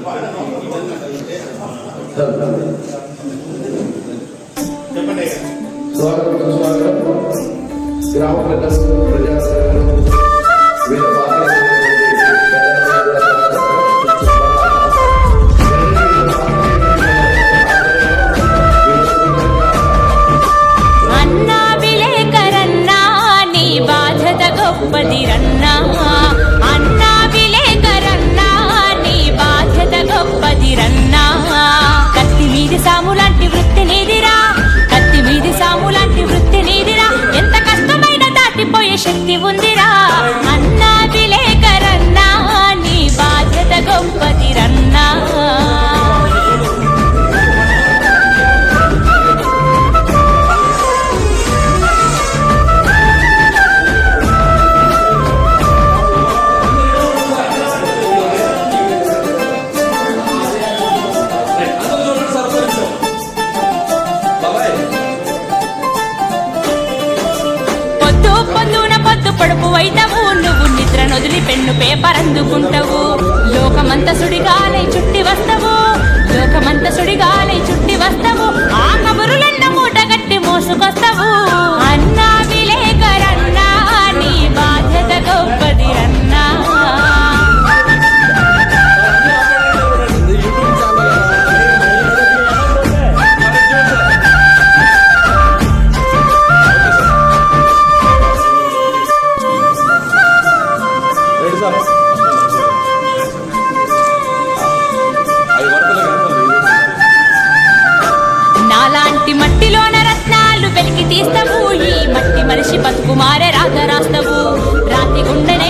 స్వాగతం స్వాగతం. గ్రామ ప్రజలు ప్రజాస్వామ్యం. గొప్పది రన్నా పడుపు వైతవు నువ్వు నిద్ర నొదిలి పెన్ను పేపర్ అందుకుంటావు. లోకమంత సుడిగాలై చుట్టి మట్టి మట్టిలోన రత్నాలు వెలికి తీస్తావు. ఈ మట్టి మనిషి బతుకుమారే మారే రాస్తావు. రాతి గుండెనే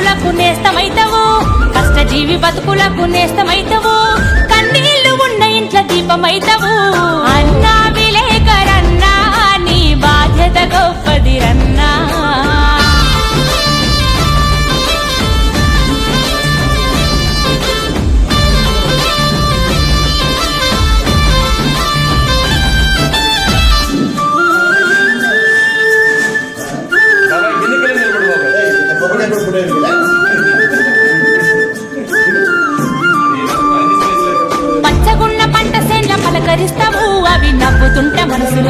బతుకులకు నేస్తమైతవు? కష్టజీవి బతుకులకు నేస్తమైతవు? కన్నీళ్ళు ఉన్న ఇంట్లో దీపమైతవు? అన్నా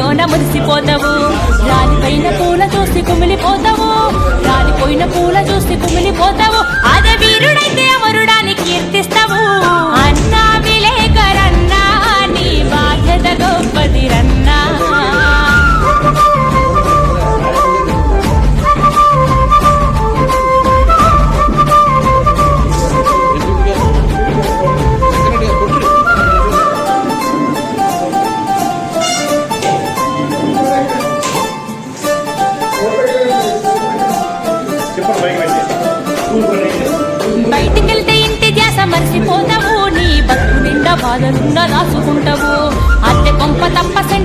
గాలిలోన మురిసిపోతావు. రాలిపోయిన పూల చూసి కుమిలిపోతావు. రాలిపోయిన పూల చూసి కుమిలిపోతావు. అదే రాసుకుంటావు. అద్దె కొంప తప్పసే